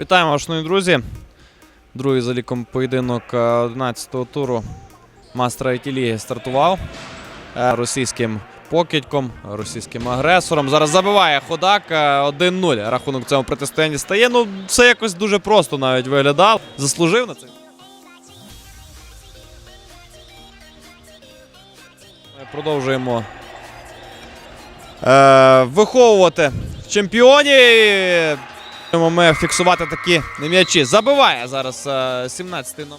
Вітаємо, шановні друзі. Другий за ліком поєдинок е, 11-го туру Мастера Ліги стартував е, російським покидьком, російським агресором. Зараз забиває ходак е, 1-0. Рахунок в цьому протистоянні стає. Ну, все якось дуже просто навіть виглядав. Заслужив на це. Ми продовжуємо е, виховувати чемпіонів. Ми фіксувати такі м'ячі. Забиває зараз е, 17-й номер.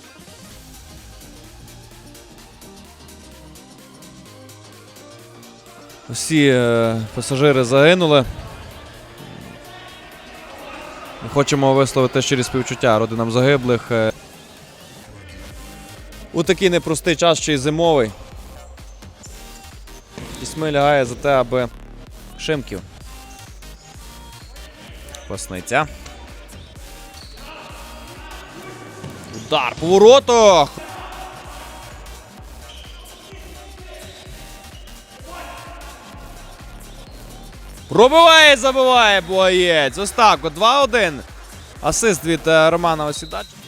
Всі е, пасажири загинули. Ми Хочемо висловити щирі співчуття родинам загиблих. е. У такий непростий час, ще й зимовий. Ісми лягає за те, аби Шимків. Пасниця. Удар по воротах. Пробиває, забиває боєць. Ось так, от 2-1. Асист від е, Романа Осідача.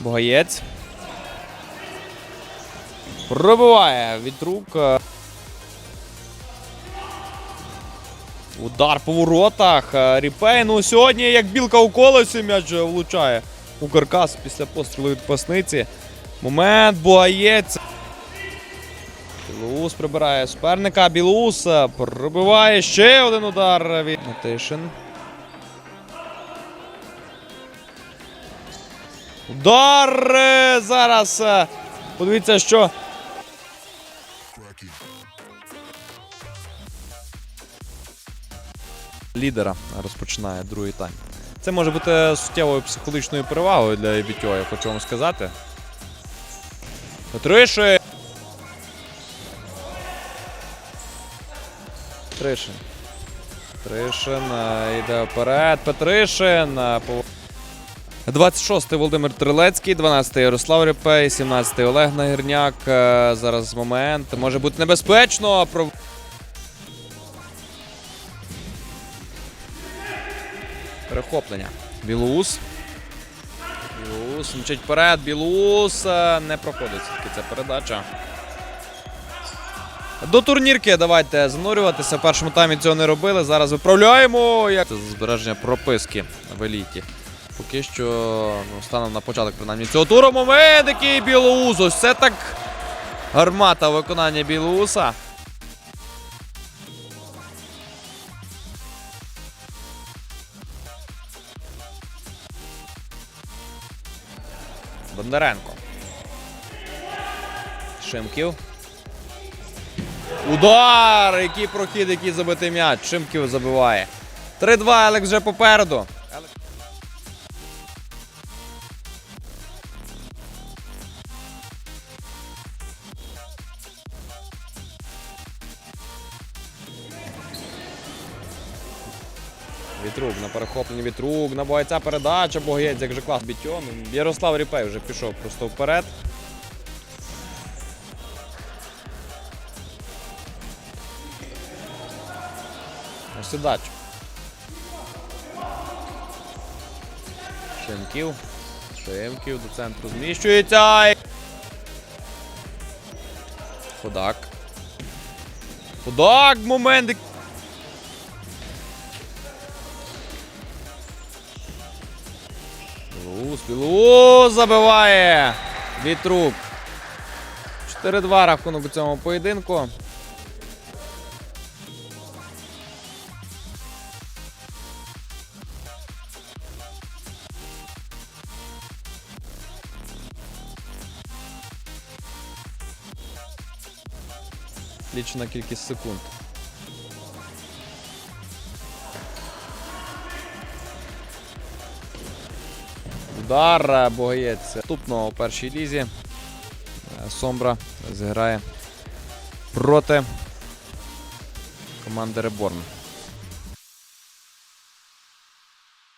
Боєць. Пробиває від рук. Удар по воротах. Ріпей. Ну сьогодні як білка у колесі м'яч влучає у каркас після пострілу від пасниці. Момент, боєць. Білоус прибирає суперника. Білоус е, пробиває ще один удар від Матишин. Удар е, зараз. е, Подивіться, що. Лідера розпочинає другий тайм. Це може бути суттєвою психологічною перевагою для Ібітьо, я хочу вам сказати. Петришин. Петришин. Петришин е, йде вперед. Петришин. Е, пов- 26-й Володимир Трилецький, 12-й Ярослав Репей, 17-й Олег Нагірняк. Е, Зараз момент. Може бути небезпечно. Перехоплення. Білоус. Білоус мчить вперед. Білоус е, не проходить все-таки ця передача. До турнірки давайте занурюватися. В першому таймі цього не робили. Зараз виправляємо. Як це збереження прописки в еліті. Поки що ну, станом на початок принаймні цього туру. Момент, який Білоус. Ось так гармата виконання Білоуса. Бондаренко. Шимків. Удар! Який прохід, який забитий м'яч. Шимків забиває. 3-2, Алекс вже попереду. Вітрук на перехопленні Вітрук, на бойця передача, боєць, як же клас бітьон. Ярослав Ріпей вже пішов просто вперед. Осідач. Шимків. Шимків до центру зміщується. Худак. Худак, момент. Білоус, Білоус забиває. Вітрук. 4-2 рахунок у цьому поєдинку. Лічена кількість секунд. Удар е, Богаєць наступного у першій лізі. Е, Сомбра зіграє проти команди Реборн.